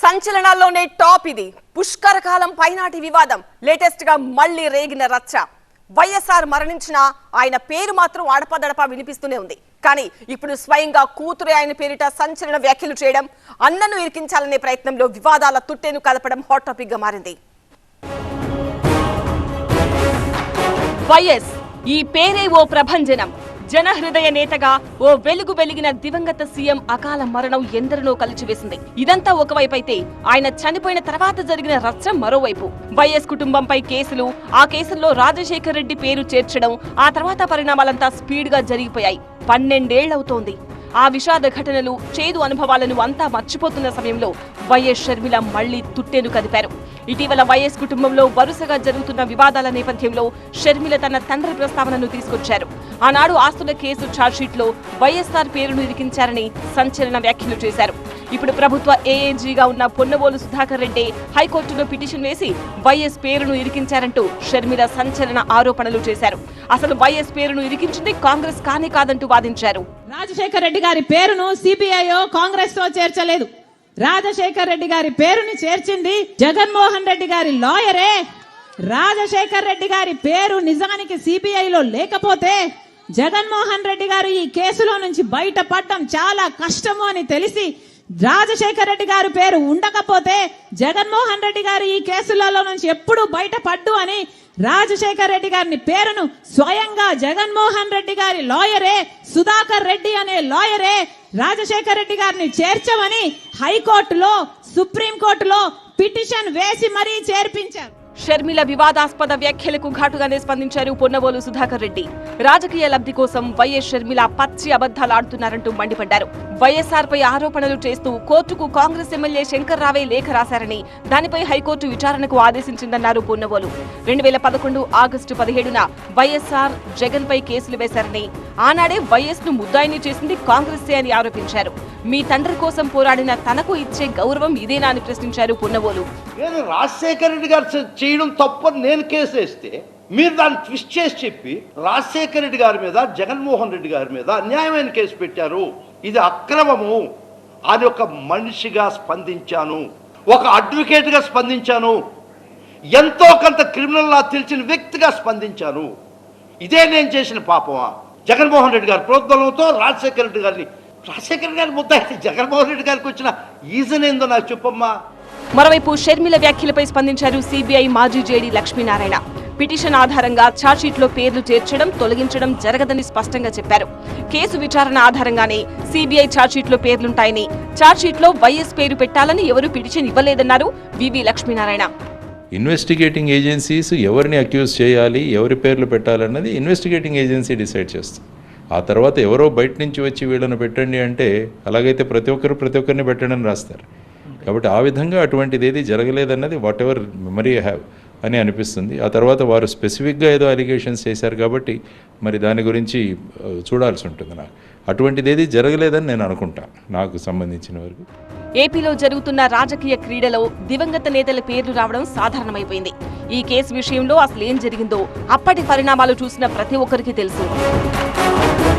సంచలనాల్లోనే top ఇది. పుష్కర కాలం పైనాటి వివాదం. లేటెస్ట్గా మళ్ళీ రేగిన రచ్చ. వైఎస్ఆర్ మరణించిన ఆయన పేరు మాత్రం అడపదడప వినిపిస్తూనే ఉంది. కానీ ఇప్పుడు స్వయంగా కూతురు ఆయన పేరిట సంచలన వ్యాఖ్యలు చేయడం అన్నను ఇరికించాలనే ప్రయత్నంలో వివాదాల తుట్టెను కదపడం హాట్ టాపిక్గా మారింది. వైఎస్ ఈ పేరే ఓ ప్రభంజనం. జనహృదయ నేతగా ఓ వెలుగు వెలిగిన దివంగత సీఎం అకాల మరణం ఎందరినో కలిచివేసింది. ఇదంతా ఒకవైపైతే ఆయన చనిపోయిన తర్వాత జరిగిన రచ్చ మరోవైపు. వైఎస్ కుటుంబంపై కేసులు ఆ కేసుల్లో రాజశేఖర్ రెడ్డి పేరు చేర్చడం ఆ తర్వాత పరిణామాలంతా స్పీడ్గా జరిగిపోయాయి పన్నెండేళ్ళవుతోంది ఆ విషాద ఘటనలు చేదు అనుభవాలను అంతా మర్చిపోతున్న సమయంలో వైఎస్ షర్మిల మళ్ళీ తుట్టెను కదిపారు. ఇటీవల వైఎస్ కుటుంబంలో వరుసగా జరుగుతున్న వివాదాల నేపథ్యంలో షర్మిల తన తండ్రి ప్రస్తావనను తీసుకొచ్చారు. ఆనాడు ఆస్తుల కేసు ఛార్జ్షీట్లో వైఎస్ఆర్ పేరును ఇరికించారని సంచలన వ్యాఖ్యలు చేశారు. ఇప్పుడు ప్రభుత్వ ఏఏజీగా ఉన్న పొన్నవోలు సుధాకర్ రెడ్డి హైకోర్టులో పిటిషన్ వేసి వైఎస్ పేరును ఇరికించారంటూ షర్మిల సంచలన ఆరోపణలు చేశారు. అసలు వైఎస్ పేరును ఇరికించింది కాంగ్రెస్ కానే కాదంటూ వాదించారు. రాజశేఖర్ రెడ్డి గారి పేరును సిపిఐ కాంగ్రెస్తో చేర్చలేదు. రాజశేఖర్ రెడ్డి గారి పేరుని చేర్చింది జగన్మోహన్ రెడ్డి గారి లాయరే. రాజశేఖర్ రెడ్డి గారి పేరు నిజానికి సిబిఐలో లేకపోతే జగన్మోహన్ రెడ్డి గారు ఈ కేసులో నుంచి బయటపడడం చాలా కష్టము అని తెలిసి రాజశేఖర్ రెడ్డి గారి పేరు ఉండకపోతే జగన్మోహన్ రెడ్డి గారు ఈ కేసులలో నుంచి ఎప్పుడు బయటపడ్డు అని రాజశేఖర్ రెడ్డి గారిని పేరును స్వయంగా జగన్మోహన్ రెడ్డి గారి లాయరే సుధాకర్ రెడ్డి అనే లాయరే రాజశేఖర్ రెడ్డి గారిని చేర్చమని హైకోర్టులో సుప్రీంకోర్టులో పిటిషన్ వేసి మరీ చేర్పించారు. షర్మిల వివాదాస్పద వ్యాఖ్యలకు ఘాటుగానే స్పందించారు పొన్నవోలు సుధాకర్ రెడ్డి. రాజకీయ లబ్ధి కోసం వైఎస్ షర్మిల పచ్చి అబద్దాలు ఆడుతున్నారంటూ మండిపడ్డారు. వైఎస్ఆర్ పై ఆరోపణలు చేస్తూ కోర్టుకు కాంగ్రెస్ ఎమ్మెల్యే శంకర్ రావే లేఖ రాశారని దానిపై హైకోర్టు విచారణకు ఆదేశించిందన్నారు పొన్నవోలు. రెండు వేల పదకొండు ఆగస్టు పదిహేడున వైఎస్ఆర్ జగన్ పై కేసులు వేశారని ఆనాడే వైఎస్ను ముద్దాయిని చేసింది కాంగ్రెసే అని ఆరోపించారు. మీ తండ్రి కోసం పోరాడిన తనకు ఇచ్చే గౌరవం ఇదేనా అని ప్రశ్నించారు పున్నవోలు. నేను రాజశేఖర రెడ్డి గారు చేయడం తప్పని నేను కేసు వేస్తే మీరు దాన్ని ట్విస్ట్ చేసి చెప్పి రాజశేఖర రెడ్డి గారి మీద జగన్మోహన్ రెడ్డి గారి మీద అన్యాయమైన కేసు పెట్టారు. ఇది అక్రమము. అది ఒక మనిషిగా స్పందించాను. ఒక అడ్వకేట్గా స్పందించాను. ఎంతో కొంత క్రిమినల్ లా తెలిసిన వ్యక్తిగా స్పందించాను. ఇదే నేను చేసిన పాపమా? జగన్మోహన్ రెడ్డి గారి ప్రోద్బలంతో రాజశేఖర రెడ్డి గారిని రాజశేఖర గారి ముద్ద జగన్మోహన్ రెడ్డి గారికి వచ్చిన ఈజన్ ఏందో నాకు చెప్పమ్మా మరోవైపు షర్మిల వ్యాఖ్యలపై స్పందించారు సిబిఐ మాజీ జేడీ లక్ష్మీనారాయణ. పిటిషన్ ఆధారంగా ఛార్జ్షీట్లో పేర్లు చేర్చడం తొలగించడం జరగదని స్పష్టంగా చెప్పారు. కేసు విచారణ ఆధారంగానే సిబిఐ ఛార్జ్షీట్లో పేర్లుంటాయని ఛార్జ్షీట్లో వైఎస్ పేరు పెట్టాలని ఎవరూ పిటిషన్ ఇవ్వలేదన్నారు వివి లక్ష్మీనారాయణ. ఇన్వెస్టిగేటింగ్ ఏజెన్సీస్ ఎవరిని అక్యూజ్ చేయాలి ఎవరి పేర్లు పెట్టాలన్నది ఇన్వెస్టిగేటింగ్ ఏజెన్సీ డిసైడ్ చేస్తుంది. ఆ తర్వాత ఎవరో బయట నుంచి వచ్చి వీళ్ళని పెట్టండి అంటే అలాగైతే ప్రతి ఒక్కరు ప్రతి ఒక్కరిని పెట్టండి అని రాస్తారు. కాబట్టి ఆ విధంగా అటువంటిది ఏది జరగలేదన్నది వాట్ ఎవర్ మెమరీ హ్యావ్ అని అనిపిస్తుంది. ఆ తర్వాత వారు స్పెసిఫిక్గా ఏదో అలిగేషన్స్ చేశారు కాబట్టి మరి దాని గురించి చూడాల్సి ఉంటుంది నాకు. అటువంటిది ఏది జరగలేదని నేను అనుకుంటాను నాకు సంబంధించిన వరకు. ఏపీలో జరుగుతున్న రాజకీయ క్రీడలో దివంగత నేతల పేర్లు రావడం సాధారణమైపోయింది. ఈ కేసు విషయంలో అసలు ఏం జరిగిందో అప్పటి పరిణామాలు చూసిన ప్రతి ఒక్కరికి తెలుసు.